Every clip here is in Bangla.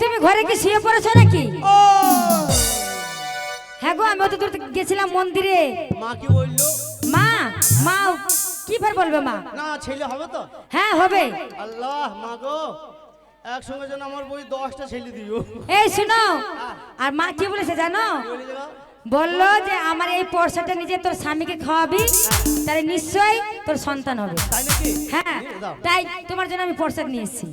তুমি ঘরে কি শুয়ে পড়েছো নাকি? হ্যাঁ গো আমি অত দূর গেছিলাম মন্দিরে। মা কি বলল মা মা কি ফের বলবে মা? না ছেলে হবে তো। হ্যাঁ হবে। আল্লাহ মা গো। একসঙ্গে যেন আমার বই দশটা ছেলে দিও। এই শুনো। আর মা কি বলেছে জানো? বলল যে আমার এই পয়সাটা নিজে তোর স্বামীকে খাওয়াবি তাহলে নিশ্চয়ই তোর সন্তান হবে। হ্যাঁ তাই তোমার জন্য আমি পয়সা নিয়ে এসেছি।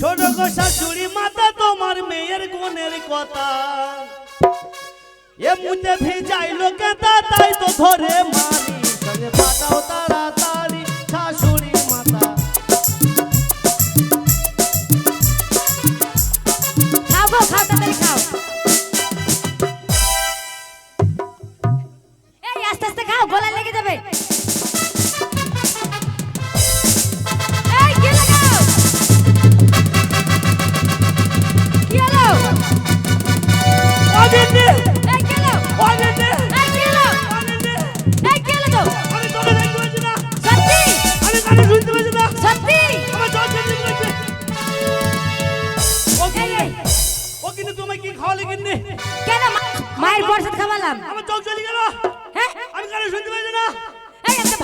ছোট গো শাশুড়ি মাতা তোমার মেয়ের গুণের কথা। এ মুতে ভিজাইলো কেতা তাই তো ধরে মারি সঙ্গে পাঠাও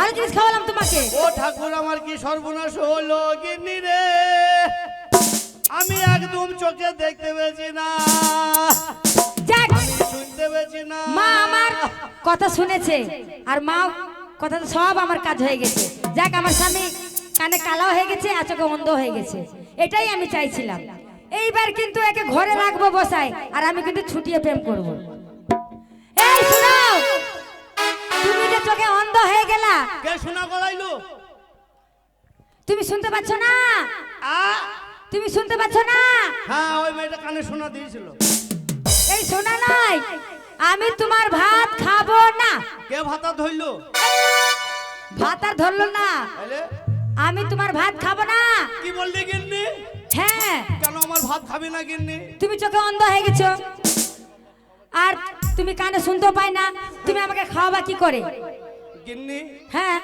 ভালো জিনিস খাওয়ালাম তোমাকে। ও ঠাকুর আমার কি সর্বনাশ হলো গিন্নি রে? আমি একদম চোখে দেখতে পেয়েছি না। শুনতে পেয়েছি না। মা আমার কথা শুনেছে আর মা কথা সব আমার কাজ হয়ে গেছে। যাক আমার স্বামী কানে কালা হয়ে গেছে আর চোখে অন্ধ হয়ে গেছে। এটাই আমি চাইছিলাম। এইবার কিন্তু একে ঘরে রাখব বসায় আর আমি কিন্তু ছুটিয়ে প্রেম করব। চোখে অন্ধ হয়ে গেলা। কে শোনা গলাইলো? তুমি শুনতে পাচ্ছ না? তুমি শুনতে পাচ্ছ না? হ্যাঁ ওই মেয়েটা কানে শোনা দিয়েছিল। এই শোনা নাই। আমি তোমার ভাত খাব না। কে ভাতা ধরলো? ভাত আর ধরলো না। আমি তোমার ভাত খাব না। কি বললি গিন্নি? হ্যাঁ কেন আমার ভাত খাবি না গিন্নি? তুমি চোখে অন্ধ হয়ে গেছো। আর তুমি কানে শুনতে পাই না তুমি আমাকে খাওয়াবা কি করে? গিন্নি হ্যাঁ।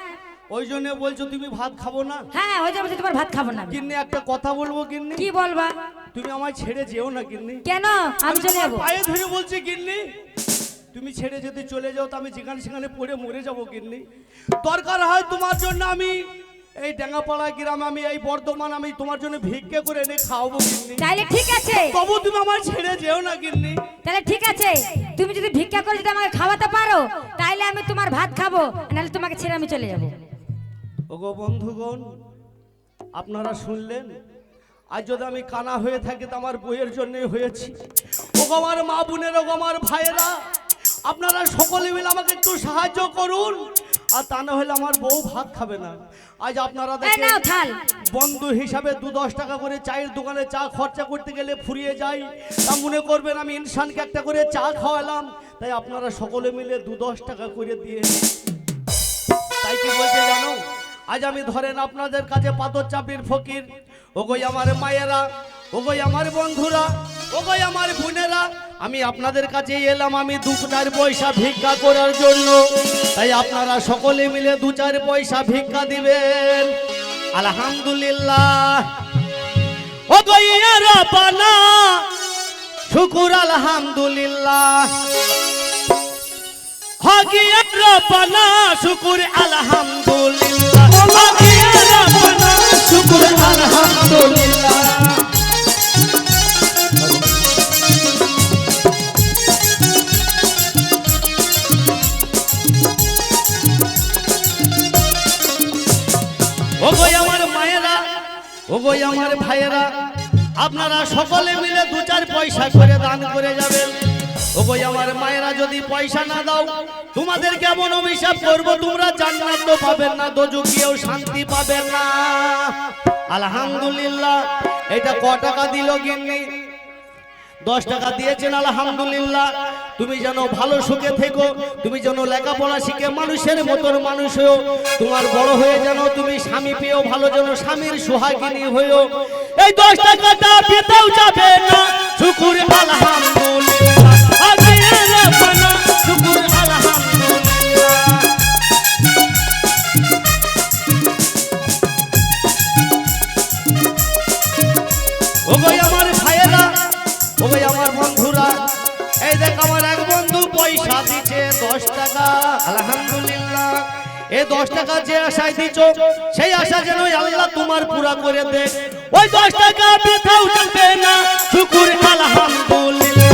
ওই জন্য বলছো তুমি ভাত খাব না? হ্যাঁ ওই জন্য বলছি তোমার ভাত খাব না গিন্নি একটা কথা বলব গিন্নি? কি বলবা? তুমি আমায় ছেড়ে যেও না গিন্নি। কেন? আমি চলে যাব। পায়ে ধরে বলছি গিন্নি তুমি ছেড়ে যদি চলে যাও তো আমি যেখানে সেখানে পড়ে মরে যাব গিন্নি। দরকার হয় তোমার জন্য আমি এই ডেঙ্গাপাড়া গ্রামে আমি এই বর্ধমান আমি তোমার জন্য ভিক্ষে করে এনে খাওয়াবো গিন্নি। তাইলে ঠিক আছে। তবু তুমি আমার ছেড়ে যেও না গিন্নি। তাহলে ঠিক আছে। তুমি যদি ভিক্ষা করে যদি আমাকে খাওয়াতে পারো তাহলে আমি তোমার ভাত খাব নাহলে তোমাকে ছেড়ে আমি চলে যাব। ওগো বন্ধুগণ আপনারা শুনলেন? আজ যদি আমি কানা হয়ে থাকি তো আমার বইয়ের জন্যই হয়েছি। ওগো আমার মা বোনের ওগো আমার ভাইয়েরা আপনারা সকলে মিলে আমাকে একটু সাহায্য করুন। আর তা না হলে আমার বউ ভাত খাবে না। আজ আপনারা দেখেন বন্ধু হিসাবে দু দশ টাকা করে চায়ের দোকানে চা খরচা করতে গেলে ফুরিয়ে যাই তা মনে করবেন আমি ইনসানকে একটা করে চা খাওয়ালাম। তাই আপনারা সকলে মিলে দু দশ টাকা করে দিয়ে তাই কি বলতে জানো? আজ আমি ধরেন আপনাদের কাছে পাথর চাপির ফকির। ওগোই আমার মায়েরা ওগোই আমার বন্ধুরা ওগোই আমার বোনেরা আমি আপনাদের কাছে এলাম, আমি দু চার পয়সা ভিক্ষা করার জন্য। তাই আপনারা সকলে মিলে দু চার পয়সা ভিক্ষা দিবেন। আলহামদুলিল্লাহ। ও গইয়ারা পানা শুকুর আলহামদুলিল্লাহ। হগিয়া রব্বানা শুকুর আলহামদুলিল্লাহ। শুকুর আলহামদুলিল্লাহ। ওগোই আমার ভাইয়েরা, আপনারা সকলে মিলে দু চার পয়সা করে দান করে যাবেন। ওগোই আমার মায়েরা, যদি পয়সা না দাও, তোমাদের কেমন অভিশাপ করব? তোমরা জান্নাত তো পাবেন না দোজুকিয়েও শান্তি পাবেন না। আলহামদুলিল্লাহ, এটা ক টাকা দিল গিন্নি? দশ টাকা দিয়েছেন, আলহামদুলিল্লাহ। তুমি যেন ভালো সুখে থেকো, তুমি যেন লেখাপড়া শিখে মানুষের মতন মানুষ হয়েও, তোমার বড় হয়ে যেন তুমি স্বামী পেয়েও ভালো, যেন স্বামীর সোহাগিনী হয়েও। এই দশ টাকাটা পেতেও যাবে না, শুকুর, আলহামদুলিল্লাহ। পয়সা দিচ্ছে দশ টাকা, আলহামদুলিল্লাহ। এই দশ টাকা যে আশায় দিচ্ছ সেই আশা যেন আল্লাহ তোমার পুরা করে দে। ওই দশ টাকা বৃথাও যাবে না, শুকুর আলহামদুলিল্লাহ।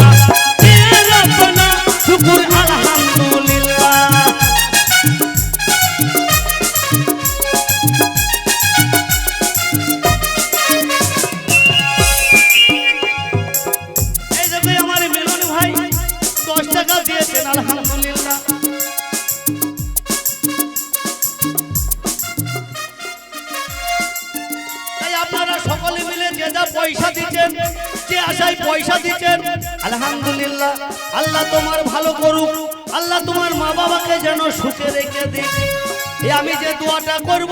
আপনারা সকলে মিলে যে যা পয়সা দিচ্ছেন, যে আশায় পয়সা দিচ্ছেন, আলহামদুলিল্লাহ, আল্লাহ তোমার ভালো করুক, আল্লাহ তোমার মা বাবাকে যেন সুখে রেখে দিক। আমি যে দোয়াটা করব,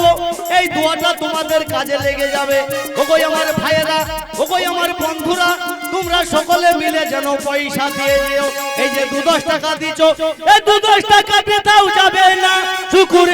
এই দোয়াটা তোমাদের কাজে লেগে যাবে। ওগোই আমার ভাইয়েরা, ওগোই আমার বন্ধুরা, তোমরা সকলে মিলে যেন পয়সা দিয়ে যেও। এই যে দু দশ টাকা দিছ এই দু দশ টাকা পেতাও যাবে না। শুকুর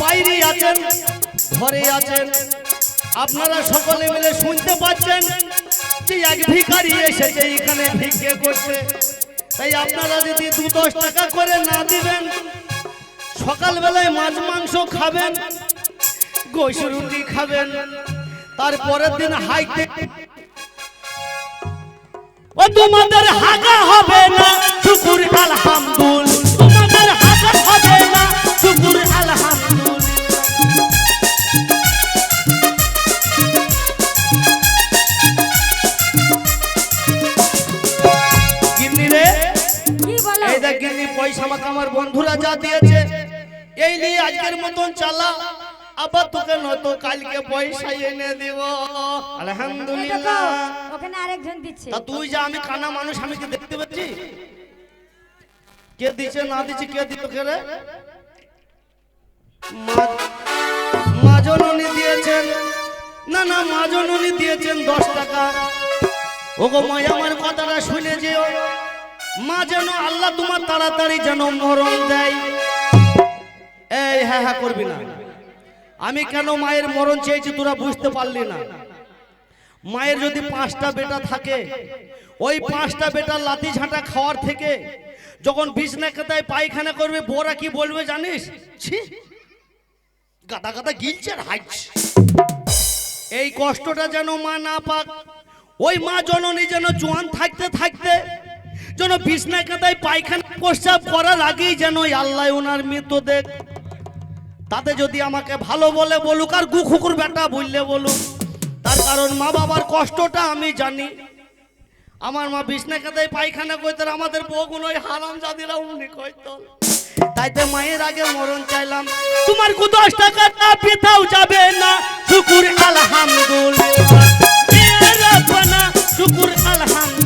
বাইরে আছেন, ঘরে আছেন। আপনারা সকলে মিলে শুনতে পাচ্ছেন যে এক ভিখারি এসেছে, এখানে ভিক্ষে করছে। তাই আপনারা যদি দু দশ টাকা করে না দিবেন, সকালবেলায় মাছ, মাংস খাবেন গোস রুটি খাবেন, তারপরের দিন হাইটে ও তোমাদের হাগা হবে না, শুকুর আলহামদুল আজকের মতন চালা। আবার তোকে নয়তো কালকে পয়সা এনে দিব। আলহামদুলিল্লাহ। ওখানে আরেকজন দিচ্ছে। তা তুই যা আমি কানা মানুষ আমি কি দেখতে পাচ্ছি? কে দিচ্ছে না দিচ্ছে কে দিত কে রে? মাজননী দিয়েছেন। না না মাজননী দিয়েছেন দশ টাকা। ওগো মাই আমার কথাটা শুনে যেও। মা যেন আল্লাহ তোমার তাড়াতাড়ি যেন মরণ দেয়। এই হ্যাঁ হ্যাঁ করবি না। আমি কেন মায়ের মরণ চেয়েছি তোরা বুঝতে পারলি না। মায়ের যদি পাঁচটা বেটা থাকে, ওই পাঁচটা বেটা লাতি ঝাঁটা খাওয়ার থেকে যখন বিছনা কাতায় পায়খানা করবে বোরা কি বলবে জানিস? ছি, গাদা গাদা গিলছে আর এই কষ্টটা যেন মা না পাক, ওই মা জননী যেন জোয়ান থাকতে থাকতে যেন বিছনা কাতায় পায়খানা প্রস্রাব করার আগেই যেন আল্লাহ ওনার মৃত্যু দেখ তাতে যদি আমাকে ভালো বলে বলুক, আর গু খুকুর বেটা বললে বলুক, তার কারণ মা বাবার কষ্টটা আমি জানি। আমার মা বিছনা কাদায় পায়খানা কইতে আর আমাদের বউগুলো ওই হারাম জাদিরা উনি কইতো তাইতে মায়ের আগে মরণ চাইলাম। তোমার কু দশ টাকাটা পেতাও যাবে না, শুকুর আলহামদুলিল্লাহ। শুকুর আলহামদুলিল্লাহ।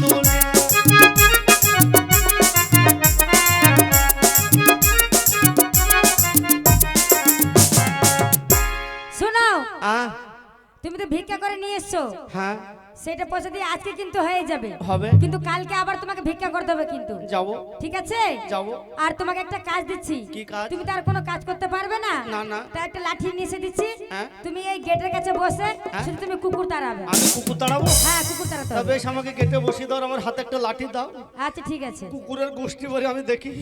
তো ভিক্ষা করে নিয়ে এসছো? হ্যাঁ। সেটা পয়সা দিয়ে আজকে কিন্তু হয়ে যাবে। হবে। কিন্তু কালকে আবার তোমাকে ভিক্ষা করতে হবে কিন্তু। যাব। ঠিক আছে? যাব। আর তোমাকে একটা কাজ দিচ্ছি। কি কাজ? তুমি তার কোনো কাজ করতে পারবে না? না, না। তাই একটা লাঠি নিয়ে এসে দিচ্ছি। হ্যাঁ। তুমি এই গেটের কাছে বসে হ্যাঁ। শুধু তুমি কুকুর তাড়াবে। আমি কুকুর তাড়াবো? হ্যাঁ কুকুর তাড়াতে তা হবে। বেশ আমাকে গেটে বসিয়ে দাও আমার হাতে একটা লাঠি দাও। আচ্ছা ঠিক আছে। কুকুরের গোষ্ঠী বলে আমি দেখি।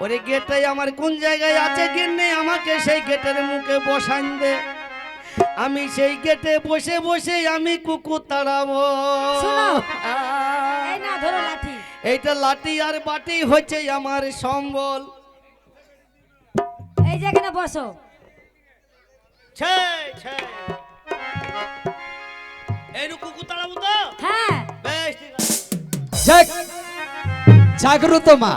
ওরে গেটে আমার কোন জায়গায় আছে গিন্নি? আমাকে সেই গেটের মুখে বসান দে। আমি সেই গেটে বসে বসে আমি কুকুর তাড়াবো। শোনো। আহ, এই না ধরো লাঠি। এইটা লাঠি আর বাটি হচ্ছে আমার সম্বল। এই এখানে বসো। হ্যাঁ। জাগ্রত মা।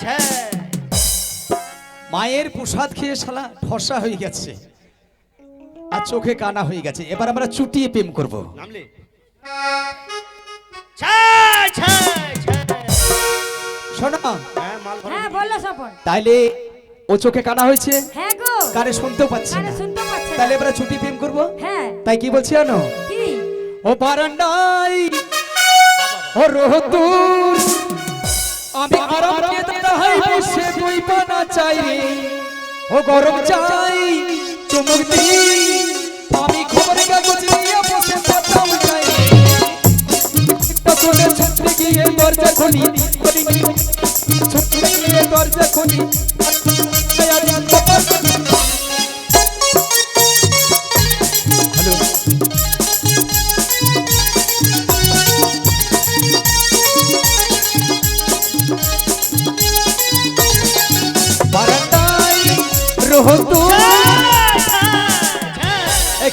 ছে মায়ের প্রসাদ খেয়ে শালা ফসা হয়ে গেছে। আর চোখে কানা হয়ে গেছে। এবার আমরা চুটিয়ে প্রেম করব। নামলে। ছে ছে ছে শোনো। হ্যাঁ। হ্যাঁ তাইলে ও চোখে কানা হয়েছে? হ্যাঁ কানে শুনতেও পাচ্ছি। তাহলে এবার ছুটি প্রেম করব? হ্যাঁ। তাই কি বলছি জানো? কি? ও বারান্দাই ও রোহতুর আমি আরাম দাঁড়াই বসে তুই পানা চাই ও গরম চাই, চুমুক দি আমি খবর কাগজ নিয়ে বসে পাতাম চাই তোলে ছত্রে গিয়ে দরজা খুলি। ছত্রে গিয়ে দরজা খুলি।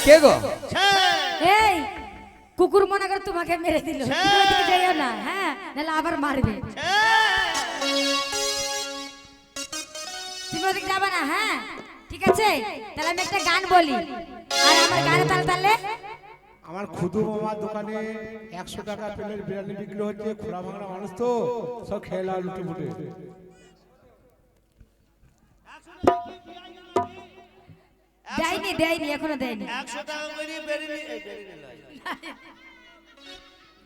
কে গো? এই কুকুর মনে করে তোমাকে মেরে দিল। হ্যাঁ। যাইও না হ্যাঁ নাহলে আবার মারবে। তুমি ওদিকে যাবে না হ্যাঁ? ঠিক আছে? তাহলে আমি একটা গান বলি। আর আমার গানে তাহলে তাহলে? আমার খুদু মামার দোকানে একশো টাকা প্লেট বিরিয়ানি বিক্রি হচ্ছে খোলা ভাঙা মানুষ তো সব খেলা লুটে দেয়নি দেয়নি এখনো দেয়নি একশো টাকা করে বেরিয়ে এই বেরিয়ে লয়।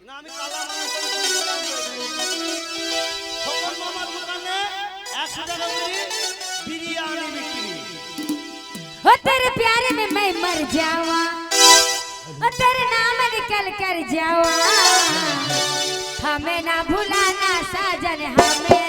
না আমি কালা মানুষ খবর মামার দোকানে একশো টাকা করে বিরিয়ানি বিক্রি हो तेरे प्यार में मैं मर जावा ओ तेरे नाम निकल कर जावा हमें ना भुलाना साजन हमें